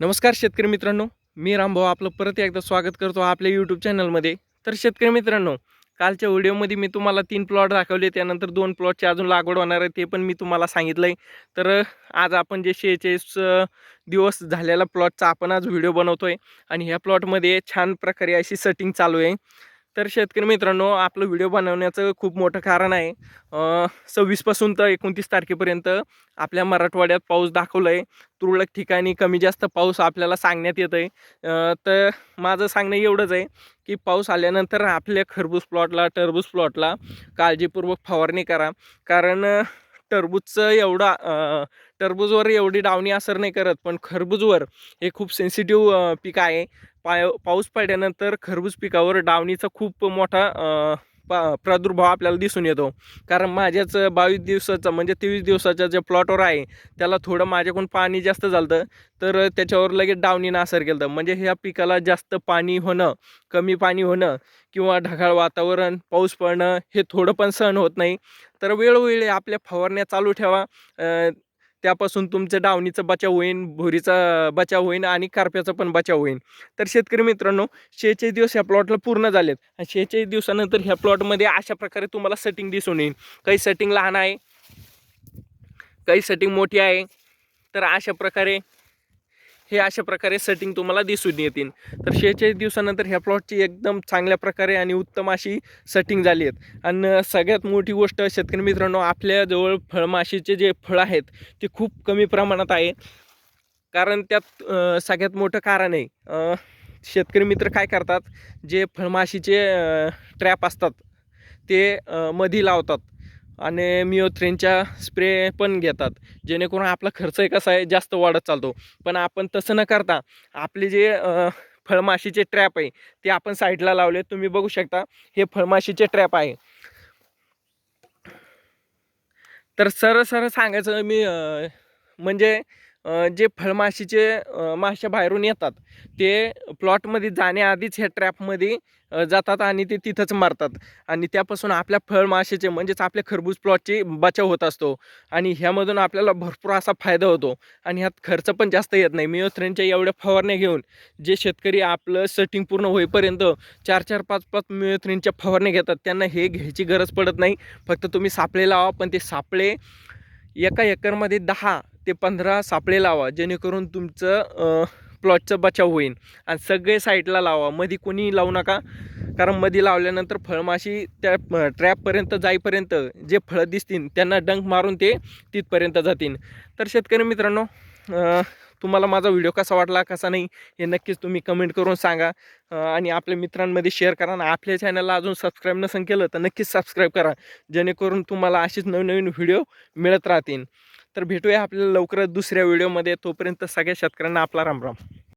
नमस्कार शेतकरी मित्रांनो मी रामभाऊ आपलं परत एकदा स्वागत करतो आपल्या यूट्यूब चॅनलमध्ये तर शेतकरी मित्रांनो कालच्या व्हिडिओमध्ये मी तुम्हाला तीन प्लॉट दाखवले त्यानंतर दोन प्लॉटची अजून लागवड होणार आहे ते पण मी तुम्हाला सांगितलं आहे तर आज आपण जे शेहेचाळीस दिवस झालेला प्लॉटचा आपण आज व्हिडिओ बनवतो आहे आणि ह्या प्लॉटमध्ये छान प्रकारे अशी सेटिंग चालू आहे. तर शेतकरी मित्रांनो आपलं व्हिडिओ बनवण्याचं खूप मोठं कारण आहे. सव्वीसपासून तर एकोणतीस तारखेपर्यंत आपल्या मराठवाड्यात पाऊस दाखवला आहे तुरळक ठिकाणी कमी जास्त पाऊस आपल्याला सांगण्यात येत आहे तर माझं सांगणं एवढंच आहे की पाऊस आल्यानंतर आपल्या खरबूज प्लॉटला टरबूज प्लॉटला काळजीपूर्वक फवारणी करा. कारण टरबूजचं एवढा टरबूजवर एवढी डावणी असर नाही करत पण खरबूजवर हे खूप सेन्सिटिव्ह पीक आहे. पाय पाऊस पडल्यानंतर खरबूज पिकावर डावणीचा खूप मोठा पा प्रादुर्भाव आपल्याला दिसून येतो. कारण माझ्याच बावीस दिवसाचा म्हणजे तेवीस दिवसाच्या ज्या प्लॉटवर आहे त्याला थोडं माझ्याकडून पाणी जास्त झालं तर त्याच्यावर लगेच डावणीनं असर केलं म्हणजे ह्या पिकाला जास्त पाणी होणं कमी पाणी होणं किंवा ढगाळ वातावरण पाऊस पडणं हे थोडं पण सहन होत नाही. तर वेळोवेळी आपल्या फवारण्या चालू ठेवा. त्यापासून तुमचं डावणीचा बचाव होईन भुरीचा बचाव होईन आणि कारप्याचा पण बचाव होईन. तर शेतकरी मित्रांनो शेहेचाळीस दिवस ह्या प्लॉटला पूर्ण झालेत. आणि शेहेचाळीस दिवसानंतर ह्या प्लॉटमध्ये अशा प्रकारे तुम्हाला सेटिंग दिसून येईल. काही सेटिंग लहान आहे काही सेटिंग मोठी आहे. तर अशा प्रकारे हे अशा प्रकारे सेटिंग तुम्हाला दिसून येतील. तर शेहेचाळीस दिवसानंतर ह्या प्लॉटची एकदम चांगल्या प्रकारे आणि उत्तम अशी सेटिंग झाली आहेत. आणि सगळ्यात मोठी गोष्ट शेतकरी मित्रांनो आपल्याजवळ फळमाशीचे जे फळं आहेत ते खूप कमी प्रमाणात आहे. कारण त्यात सगळ्यात मोठं कारण आहे शेतकरी मित्र काय करतात जे फळमाशीचे ट्रॅप असतात ते मधी लावतात. आणि मिओथ्रेनच्या स्प्रे पण घेतात. जेणेकरून आपला खर्चही कसा आहे जास्त वाढत चालतो. पण आपण तसं न करता आपले जे फळमाशीचे ट्रॅप आहे ते आपण साईडला लावले तुम्ही बघू शकता हे फळमाशीचे ट्रॅप आहे. तर सरळ सरळ सांगायचं मी म्हणजे जे फळमाशीचे मासे माश्या बाहेरून येतात ते प्लॉटमध्ये जाण्याआधीच ह्या ट्रॅपमध्ये जातात आणि ते तिथंच मारतात. आणि त्यापासून आपल्या फळमाशीचे म्हणजेच आपल्या खरबूज प्लॉटची बचाव होत असतो. आणि ह्यामधून आपल्याला भरपूर असा फायदा होतो. आणि ह्यात खर्च पण जास्त येत नाही. मिओथ्रेनच्या एवढ्या फवारण्या घेऊन जे शेतकरी आपलं सेटिंग पूर्ण होईपर्यंत चार चार पाच पाच मिओथ्रेनच्या फवारण्या घेतात त्यांना हे घ्यायची गरज पडत नाही. फक्त तुम्ही सापळे लावा पण ते सापळे एका एकरमध्ये दहा ते पंधरा सापळे लावा जेणेकरून तुमचं प्लॉटचं बचाव होईल आणि सगळे साईडला लावा. मध्ये कोणी लावू नका. कारण मध्ये लावल्यानंतर फळमाशी त्या ट्रॅपपर्यंत जाईपर्यंत जे फळं दिसतील त्यांना डंक मारून ते तिथपर्यंत जातील. तर शेतकरी मित्रांनो तुम्हाला माझा व्हिडिओ कसा वाटला कसा नाही हे नक्कीच तुम्ही कमेंट करून सांगा. आणि आपल्या मित्रांमध्ये शेअर करा. आणि आपल्या चॅनलला अजून सबस्क्राईब नसेल केलं तर नक्कीच सबस्क्राईब करा. जेणेकरून तुम्हाला अशीच नवीन नवीन व्हिडिओ मिळत राहतील. तर भेटूया आपल्याला लवकरच दुसऱ्या व्हिडिओमध्ये तोपर्यंत सगळ्या शेतकऱ्यांना आपला रामराम.